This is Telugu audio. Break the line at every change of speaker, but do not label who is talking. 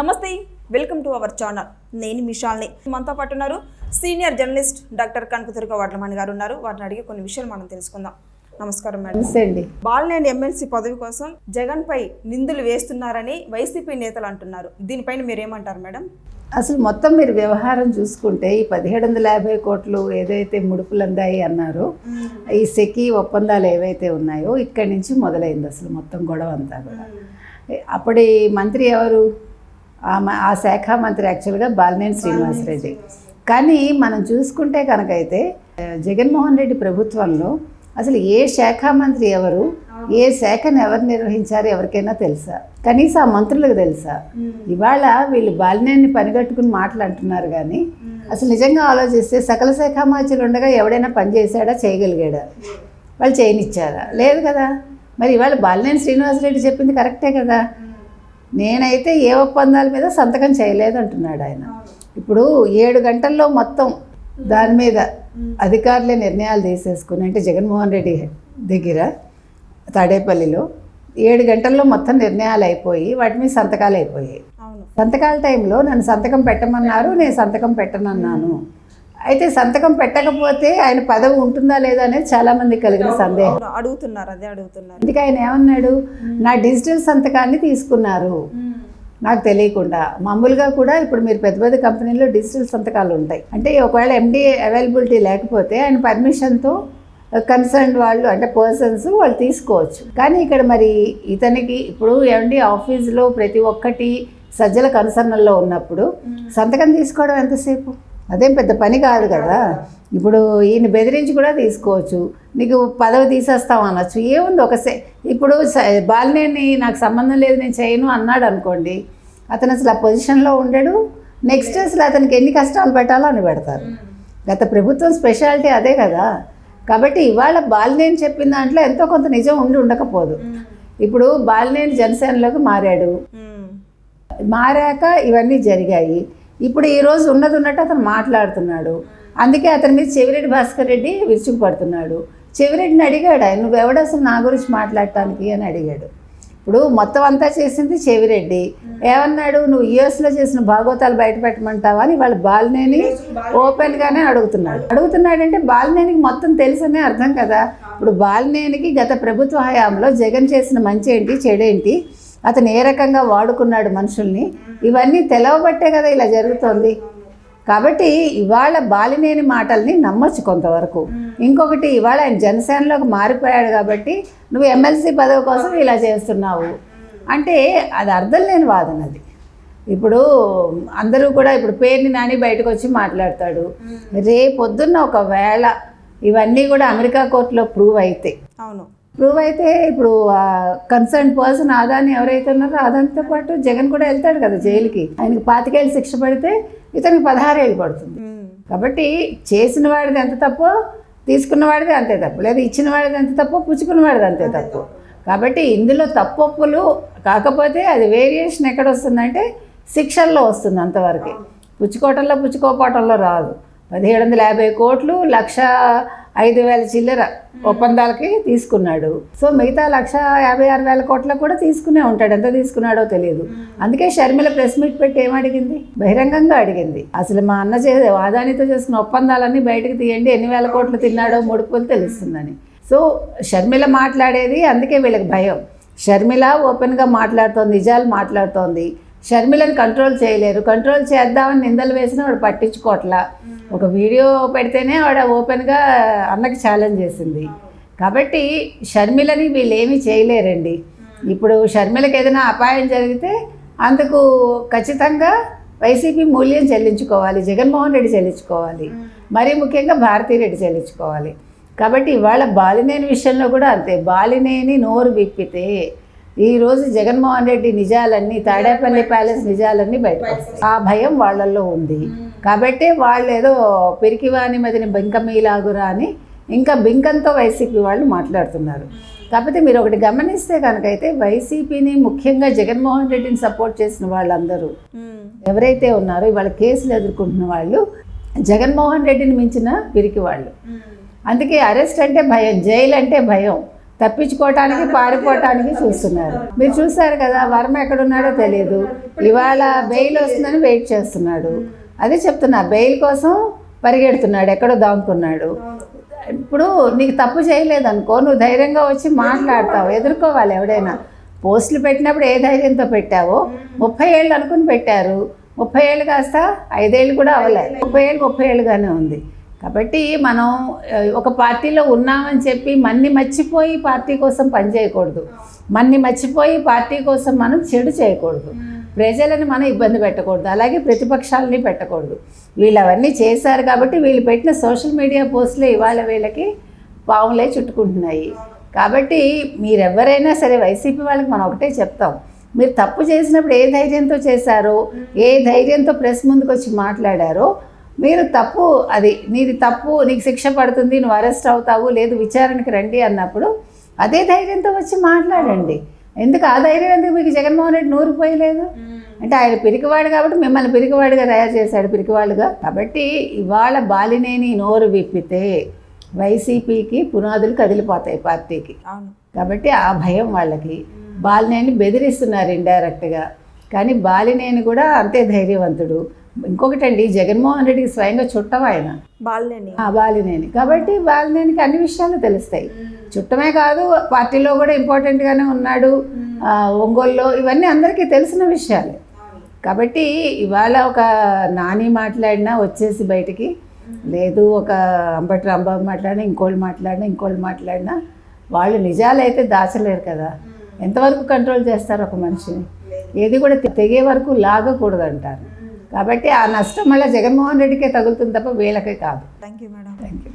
నమస్తే వెల్కమ్ టు అవర్ ఛానల్. నేను మిషాల్ని మనతో పాటు ఉన్నారు senior journalist doctor Kanakadurga Vadlamani garu ఉన్నారు. వాటిని అడిగి కొన్ని విషయాలు మనం తెలుసుకుందాం. నమస్కారం మేడం.
అండి.
బాలినేని ఎమ్మెల్సీ పదవి కోసం జగన్ పై నిందులు వేస్తున్నారని వైసీపీ నేతలు అంటున్నారు. దీనిపైన మీరేమంటారు మేడం?
అసలు మొత్తం మీరు వ్యవహారం చూసుకుంటే ఈ పదిహేడు వందల యాభై కోట్లు ఏదైతే ముడుపులు అందాయి అన్నారో ఈ సెకి ఒప్పందాలు ఏవైతే ఉన్నాయో ఇక్కడి నుంచి మొదలైంది అసలు మొత్తం గొడవ అంతా కూడా. అప్పటి మంత్రి ఎవరు? ఆ మ- ఆ శాఖ మంత్రి యాక్చువల్గా బాలినేని శ్రీనివాసరెడ్డి కానీ మనం చూసుకుంటే కనుకైతే జగన్మోహన్ రెడ్డి ప్రభుత్వంలో అసలు ఏ శాఖ మంత్రి ఎవరు ఏ శాఖను ఎవరు నిర్వహించారు ఎవరికైనా తెలుసా? కనీసం ఆ మంత్రులకు తెలుసా? ఇవాళ వీళ్ళు బాలినేని పనిగట్టుకుని మాట్లాడుతున్నారు కానీ అసలు నిజంగా ఆలోచిస్తే సకల శాఖ మంత్రులు ఉండగా ఎవడైనా పని చేశాడా చేయగలిగాడా? వాళ్ళు చేయనిచ్చారా? లేదు కదా. మరి ఇవాళ బాలినేని శ్రీనివాసరెడ్డి చెప్పింది కరెక్టే కదా. నేనైతే ఏ ఒప్పందాల మీద సంతకం చేయలేదు అంటున్నాడు ఆయన. ఇప్పుడు ఏడు గంటల్లో మొత్తం దాని మీద అధికారులే నిర్ణయాలు తీసేసుకుని అంటే జగన్మోహన్ రెడ్డి దగ్గర తాడేపల్లిలో ఏడు గంటల్లో మొత్తం నిర్ణయాలు అయిపోయి వాటి మీద సంతకాలు అయిపోయాయి. సంతకాల టైంలో నన్ను సంతకం పెట్టమన్నారు నేను సంతకం పెట్టనన్నాను. అయితే సంతకం పెట్టకపోతే ఆయన పదవి ఉంటుందా లేదా అనేది చాలామంది కలిగిన సందేహం.
అడుగుతున్నారు అదే అడుగుతున్నారు.
అందుకే ఆయన ఏమన్నాడు? నా డిజిటల్ సంతకాన్ని తీసుకున్నారు. నాకు తెలియకుండా. మామూలుగా కూడా ఇప్పుడు మీరు పెద్ద పెద్ద కంపెనీలో డిజిటల్ సంతకాలు ఉంటాయి. అంటే ఒకవేళ ఎండి అవైలబిలిటీ లేకపోతే ఆయన పర్మిషన్తో కన్సర్న్ వాళ్ళు అంటే పర్సన్స్ వాళ్ళు తీసుకోవచ్చు. కానీ ఇక్కడ మరి ఇతనికి ఇప్పుడు ఎండి ఆఫీస్లో ప్రతి ఒక్కటి సజ్జల కన్సర్న్లో ఉన్నప్పుడు సంతకం తీసుకోవడం ఎంతసేపు? అదేం పెద్ద పని కాదు కదా. ఇప్పుడు ఈయన బెదిరించి కూడా తీసుకోవచ్చు. నీకు పదవి తీసేస్తాం అనొచ్చు. ఏముంది ఒక ఇప్పుడు బాలినేని నాకు సంబంధం లేదు నేను చేయను అన్నాడు అనుకోండి అతను అసలు ఆ పొజిషన్లో ఉండడు. నెక్స్ట్ అసలు అతనికి ఎన్ని కష్టాలు పెట్టాలో అని పెడతారు. గత ప్రభుత్వం స్పెషాలిటీ అదే కదా. కాబట్టి ఇవాళ బాలినేని చెప్పిన దాంట్లో ఎంతో కొంత నిజం ఉండి ఉండకపోదు. ఇప్పుడు బాలినేని జనసేనలోకి మారాడు. మారాక ఇవన్నీ జరిగాయి. ఇప్పుడు ఈ రోజు ఉన్నది ఉన్నట్టు అతను మాట్లాడుతున్నాడు. అందుకే అతని మీద చెవిరెడ్డి భాస్కర్ రెడ్డి విరుచుకుపడుతున్నాడు. చెవిరెడ్డిని అడిగాడు ఆయన నువ్వు ఎవడు అసలు నా గురించి మాట్లాడటానికి? అని అడిగాడు. ఇప్పుడు మొత్తం అంతా చేసింది చెవిరెడ్డి. ఏమన్నాడు? నువ్వు యుఎస్లో చేసిన భాగవతాలు బయట పెట్టమంటావా? అని వాళ్ళ బాలినేని ఓపెన్గానే అడుగుతున్నాడు. అడుగుతున్నాడంటే బాలినేనికి మొత్తం తెలుసనే అర్థం కదా. ఇప్పుడు బాలినేనికి గత ప్రభుత్వ హయాంలో జగన్ చేసిన మంచి ఏంటి చెడేంటి అతను ఏ రకంగా వాడుకున్నాడు మనుషుల్ని ఇవన్నీ తెలవబట్టే కదా ఇలా జరుగుతోంది. కాబట్టి ఇవాళ బాలినేని మాటల్ని నమ్మొచ్చు కొంతవరకు. ఇంకొకటి ఇవాళ ఆయన జనసేనలోకి మారిపోయాడు కాబట్టి నువ్వు ఎమ్మెల్సీ పదవి కోసం ఇలా చేస్తున్నావు. అంటే అది అర్థం లేని వాదన అది. ఇప్పుడు అందరూ కూడా ఇప్పుడు పేరుని నాని బయటకు వచ్చి మాట్లాడతాడు రేపొద్దున్న ఒకవేళ ఇవన్నీ కూడా అమెరికా కోర్టులో ప్రూవ్ అయితే.
అవును.
ప్రూవ్ అయితే ఇప్పుడు కన్సర్న్ పర్సన్ ఆదాని ఎవరైతే ఉన్నారో ఆదానితో పాటు జగన్ కూడా వెళ్తాడు కదా జైలుకి. ఆయనకి పాతికేళ్ళు శిక్ష పడితే ఇతనికి పదహారేళ్ళు పడుతుంది. కాబట్టి చేసిన వాడిది ఎంత తప్పో తీసుకున్న వాడిది అంతే తప్పు. లేదా ఇచ్చిన వాడిది ఎంత తప్పో పుచ్చుకున్న వాడిది అంతే తప్పు. కాబట్టి ఇందులో తప్పొప్పులు కాకపోతే అది వేరియేషన్ ఎక్కడ వస్తుందంటే శిక్షల్లో వస్తుంది అంతవరకు. పుచ్చుకోవటంలో పుచ్చుకోపోవటంలో రాదు. పదిహేడు వందల యాభై కోట్లు లక్ష ఐదు వేల చిల్లర ఒప్పందాలకి తీసుకున్నాడు. సో మిగతా లక్ష యాభై ఆరు వేల కోట్లకు కూడా తీసుకునే ఉంటాడు. ఎంత తీసుకున్నాడో తెలియదు. అందుకే షర్మిల ప్రెస్ మీట్ పెట్టి ఏం అడిగింది? బహిరంగంగా అడిగింది. అసలు మా అన్న చే వాదానితో చేసుకున్న ఒప్పందాలన్నీ బయటకు తీయండి. ఎన్ని వేల కోట్లు తిన్నాడో ముడుపులు తెలుస్తుందని. సో షర్మిల మాట్లాడేది అందుకే వీళ్ళకి భయం. షర్మిల ఓపెన్గా మాట్లాడుతోంది నిజాలు మాట్లాడుతోంది. షర్మిలను కంట్రోల్ చేయలేరు. కంట్రోల్ చేద్దామని నిందలు వేసినా వాడు పట్టించుకోవట్లా. ఒక వీడియో పెడితేనే వాడు ఓపెన్గా అన్నకి ఛాలెంజ్ చేసింది. కాబట్టి షర్మిలని వీళ్ళు ఏమీ చేయలేరండి ఇప్పుడు షర్మిలకి ఏదైనా అపాయం జరిగితే అందుకు ఖచ్చితంగా వైసీపీ మూల్యం చెల్లించుకోవాలి జగన్మోహన్ రెడ్డి చెల్లించుకోవాలి. మరీ ముఖ్యంగా భారతీరెడ్డి చెల్లించుకోవాలి. కాబట్టి ఇవాళ బాలినేని విషయంలో కూడా అంతే. బాలినేని నోరు విప్పితే ఈరోజు జగన్మోహన్ రెడ్డి నిజాలన్నీ తాడేపల్లి ప్యాలెస్ నిజాలన్నీ వస్తాయి. ఆ భయం వాళ్ళల్లో ఉంది. కాబట్టి వాళ్ళు ఏదో పెరికివాని మదిని బెంకమీలాగురా అని ఇంకా బింకంతో వైసీపీ వాళ్ళు మాట్లాడుతున్నారు. కాకపోతే మీరు ఒకటి గమనిస్తే కనుకైతే వైసీపీని ముఖ్యంగా జగన్మోహన్ రెడ్డిని సపోర్ట్ చేసిన వాళ్ళందరూ. ఎవరైతే ఉన్నారో ఇవాళ కేసులు ఎదుర్కొంటున్న వాళ్ళు జగన్మోహన్ రెడ్డిని మించిన పిరికి వాళ్ళు అందుకే అరెస్ట్ అంటే భయం జైలు అంటే భయం. తప్పించుకోవటానికి పారిపోవటానికి చూస్తున్నారు. మీరు చూసారు కదా వర్మ ఎక్కడున్నాడో తెలియదు ఇవాళ బెయిల్ వస్తుందని వెయిట్ చేస్తున్నాడు. అదే చెప్తున్నా బెయిల్ కోసం పరిగెడుతున్నాడు ఎక్కడో దాముకున్నాడు ఇప్పుడు నీకు తప్పు చేయలేదు అనుకో నువ్వు ధైర్యంగా వచ్చి మాట్లాడతావు ఎదుర్కోవాలి ఎవడైనా. పోస్టులు పెట్టినప్పుడు ఏ ధైర్యంతో పెట్టావో? ముప్పై ఏళ్ళు అనుకుని పెట్టారు. ముప్పై ఏళ్ళు కాస్త ఐదేళ్ళు కూడా అవ్వలే. ముప్పై ఏళ్ళు ముప్పై ఏళ్ళుగానే ఉంది. కాబట్టి మనం ఒక పార్టీలో ఉన్నామని చెప్పి మన్ని మర్చిపోయి పార్టీ కోసం పనిచేయకూడదు మన్ని మర్చిపోయి పార్టీ కోసం మనం చెడు చేయకూడదు. ప్రజలని మనం ఇబ్బంది పెట్టకూడదు. అలాగే ప్రతిపక్షాలని పెట్టకూడదు. వీళ్ళు అవన్నీ చేశారు కాబట్టి వీళ్ళు పెట్టిన సోషల్ మీడియా పోస్టులే ఇవాళ వీళ్ళకి పావులే చుట్టుకుంటున్నాయి. కాబట్టి మీరెవరైనా సరే వైసీపీ వాళ్ళకి మనం ఒకటే చెప్తాం. మీరు తప్పు చేసినప్పుడు ఏ ధైర్యంతో చేశారో ఏ ధైర్యంతో ప్రెస్ ముందుకు వచ్చి మాట్లాడారో మీరు తప్పు అది నీది తప్పు నీకు శిక్ష పడుతుంది నువ్వు అరెస్ట్ అవుతావు లేదు విచారణకి రండి అన్నప్పుడు అదే ధైర్యంతో వచ్చి మాట్లాడండి. ఎందుకు ఆ ధైర్యం ఎందుకు మీకు? జగన్మోహన్ రెడ్డి నూరిపోయలేదు అంటే ఆయన పిరికివాడు కాబట్టి మిమ్మల్ని పిరికివాడిగా తయారు చేశాడు పిరికివాడుగా. కాబట్టి ఇవాళ బాలినేని నోరు విప్పితే వైసీపీకి పునాదులు కదిలిపోతాయి పార్టీకి. కాబట్టి ఆ భయం వాళ్ళకి. బాలినేని బెదిరిస్తున్నారు ఇండైరెక్ట్గా. కానీ బాలినేని కూడా అంతే ధైర్యవంతుడు. ఇంకొకటండి జగన్మోహన్ రెడ్డికి స్వయంగా చుట్టం ఆయన.
బాలినేని.
ఆ బాలినేని. కాబట్టి బాలినేనికి అన్ని విషయాలు తెలుస్తాయి. చుట్టమే కాదు పార్టీలో కూడా ఇంపార్టెంట్గానే ఉన్నాడు. ఒంగోలులో ఇవన్నీ అందరికీ తెలిసిన విషయాలే. కాబట్టి ఇవాళ ఒక నాని మాట్లాడినా వచ్చేసి బయటికి. లేదు ఒక అంబటి రాంబాబు మాట్లాడినా ఇంకోళ్ళు మాట్లాడినా ఇంకోళ్ళు మాట్లాడినా వాళ్ళు నిజాలైతే దాచలేరు కదా. ఎంతవరకు కంట్రోల్ చేస్తారు ఒక మనిషిని? ఏది కూడా తెగే వరకు లాగకూడదు అంటారు కాబట్టి ఆ నష్టం మళ్ళీ జగన్మోహన్ రెడ్డికే తగులుతుంది తప్ప వీళ్ళకే కాదు.
Thank you madam
thank you